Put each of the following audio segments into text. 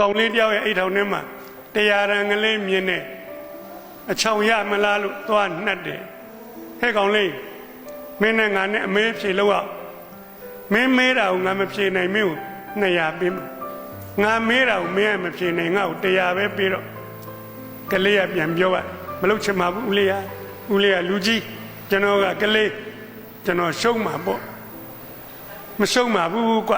ကောင်လေးတယောက်ရဲ့အိတ်ထောင်ထဲမှာတရားရန်ကလေးမြင်နေအချောင်ရမလားလို့သွားနှက်တယ်ဟဲ့ကောင်လေးမင်းနဲ့ငါနဲ့အမေးဖြေလို့ရမင်းမေးတာကိုငါမဖြေနိုင်မင်းကို200ပေးမယ်ငါမေးတာကိုမင်းကမဖြေနိုင်ငါ့ကို100ပဲပေးတော့ကလေးကပြန်ပြောပါမလုပ်ချင်ပါဘူးဦးလေးကဦးလေးကလူကြီးကျွန်တော်ကကလေးကျွန်တော်ရှုံးမှာပေါ့မရှုံးပါဘူးကွ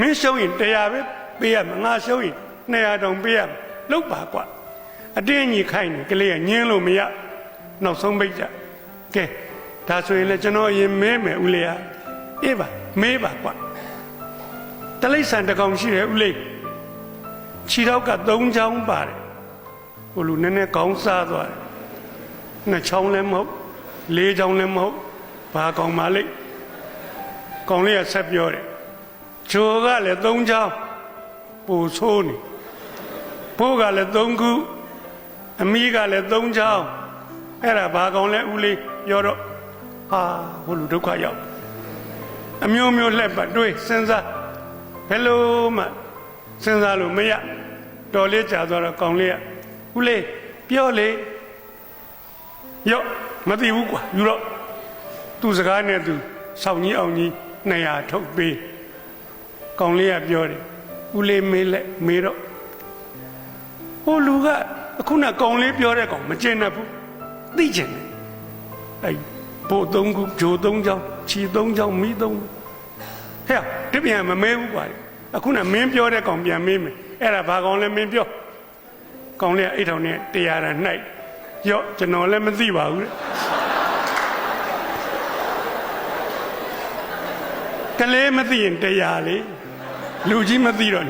မင်းရှုံးရင်100ပဲ ပေးရမှာငါရှုံးရင်200တောင်ပေးရမှာလုပ်ပါကွအတင်းကြီးခိုင်းတယ်ကလေးကညင်းလို့မရနောက်ဆုံးပိတ်ကြကဲဒါဆိုရင်လည်းကျွန်တော်အရင်မဲမယ်ဦးလေးကအေးပါမေးပါကွတလိษံတစ်ကောင်ရှိတယ်ဦးလေးခြေတော့က3ချောင်းပါတယ်ဟိုလူနည်းနည်းကောင်းစားသွားတယ်နှစ်ချောင်းလည်းမဟုတ်လေးချောင်းလည်းမဟုတ်ဘာကောင်ပါလိမ့်ကောင်လေးကဆက်ပြောတယ်ဂျိုကလည်း3ချောင်း ပူဆိုးနေဘိုးကလည်း3ခုအမီးကလည်း3ချောင်းအဲ့ဒါဘာကောင်လဲဦးလေးပြောတော့ဟာဟိုလူဒုက္ခရောက်အမျိုးမျိုးလှက်ပတ်တွေးစဉ်းစားဘယ်လိုမှစဉ်းစားလို့မရတော်လေးကြာသွားတော့ကောင်လေးကဦးလေးပြောလေရော့မသိဘူးကွာယူတော့သူစကားနဲ့သူစောင့်ကြီးအောင်ကြီး200ထုတ်ပေးကောင်လေးကပြောတယ် ဦးလေးမေးလက်မေးတော့ဟိုလူကအခုနကောင်လေးပြောတဲ့ကောင်မကျင်တတ်ဘူးသိကျင်တယ်အဲ့ဘို့သုံးခုဂျိုသုံးချောင်းခြီသုံးချောင်းမီးသုံးဟဲ့တပြန်မမဲဘူးကွာအခုနမင်းပြောတဲ့ကောင်ပြန်မေးမယ်အဲ့ဒါဘာကောင်လဲမင်းပြောကောင်လေးကအိတ်ထောင်နဲ့တရားရနှိုက်ရော့ကျွန်တော်လည်းမသိပါဘူးတဲ့ကလေးမသိရင်တရားလေ လူကြီးမသိတော့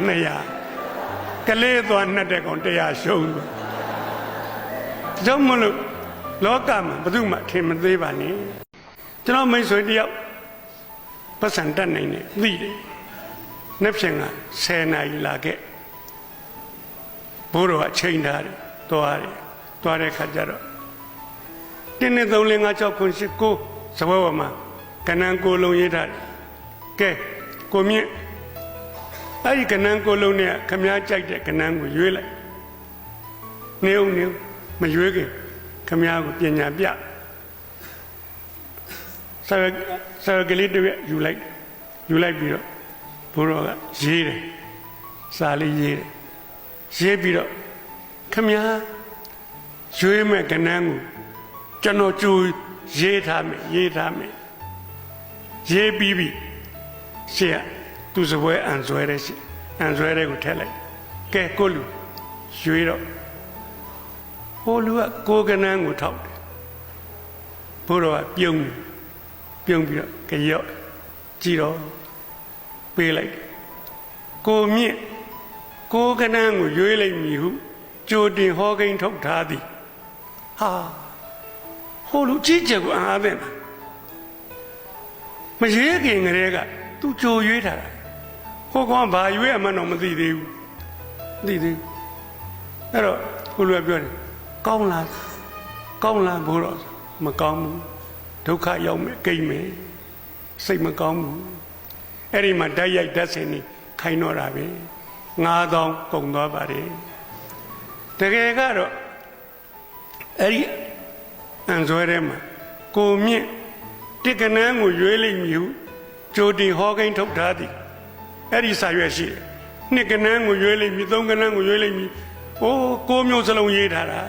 200ကလေးသွားနှက်တဲ့ကောင်တရားရှုံးသွားကြောင့်မလို့လောကမှာဘယ်သူမှထင်မသေးပါနဲ့ကျွန်တော်မိတ်ဆွေတယောက်ပတ်စံတတ်နိုင်တယ်သိတယ်နှစ်ဖြင့်က10နာရီလာခဲ့ဘိုးတော်အချိန်ထားတယ်သွားတယ်သွားတဲ့ခါကျတော့တင်းနဲ့3 5 6 9 10 9စပွဲပေါ်မှာကဏ္ဍကိုလုံးရေးထားတယ်ကဲကိုမြင့် အဲ့ဒီကဏ္ဍကိုလုံးနဲ့ခမားကြိုက်တဲ့ကဏ္ဍကိုရွေးလိုက်နေဦးနေဦးမရွေးခင်ခမားကိုပညာပြဆရာဆရာကလေးတွေယူလိုက်ယူလိုက်ပြီးတော့ဘိုးတော်ကရေးတယ်စာလေးရေးတယ်ရေးပြီးတော့ခမားရွေးမဲ့ကဏ္ဍကိုကျွန်တော်ကြိုရေးထားမယ်ရေးထားမယ်ရေးပြီးပြီရှေ့က သူစပွဲအန်ဆွဲတဲ့ရှေ့အန်ဆွဲတဲ့ကိုထည့်လိုက်ကဲကိုလူရွေးတော့ဟိုလူကကိုကနန်းကိုထောက်တယ်ဘိုးတော်ကပြုံးတယ်ပြုံးပြီးတော့ကြော့ကြည့်တော့ပေးလိုက်တယ်ကိုမြင့်ကိုကနန်းကိုရွေးလိုက်မည်ဟုကြိုတင်ဟောကိန်းထုတ်ထားသည်ဟာဟိုလူကြည့်ချက်ကိုအားတဲ့လားမရေးခင်ကလေးကသူကြိုရွေးထားတာ ဟိုကောင်ဘာရွေးအမှန်းတော့မသိသေးဘူးမသိသေးဘူးအဲ့တော့ကိုလူကပြောတယ်ကောင်းလားကောင်းလားဘိုးတော်မကောင်းဘူးဒုက္ခရောက်မယ်ကိမ့်မယ်စိတ်မကောင်းဘူးအဲ့ဒီမှာဓာတ်ရိုက်ဓာတ်စင်နေခိုင်းတော့တာပဲ9000ကုန်သွားပါတယ်တကယ်ကတော့အဲ့ဒီအန်ဇွဲထဲမှာကိုမြင့်တိကနန်းကိုရွေးလိုက်မြူကြိုတင်ဟောကိန်းထုတ်ထားသည် အဲ့ဒီစာရွက်ရှိတယ်နှစ်ကနန်းကိုရွေးလိုက်မြူသုံးကနန်းကိုရွေးလိုက်မြူအိုးကိုမျိုးစလုံးရေးထားတာ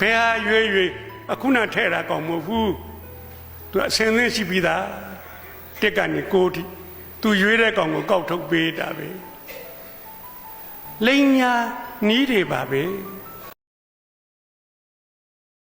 ဘယ်ဟာရွေးရွေးအခုနထဲ့တာကောင်းမဟုတ်ဘူးသူအစင်းသင်းရှိပြီးသားတက်ကနေကိုထိသူရွေးတဲ့ကောင်ကိုကောက်ထုတ်ပေးတာပဲလိန်ညာနီးတွေပါပဲ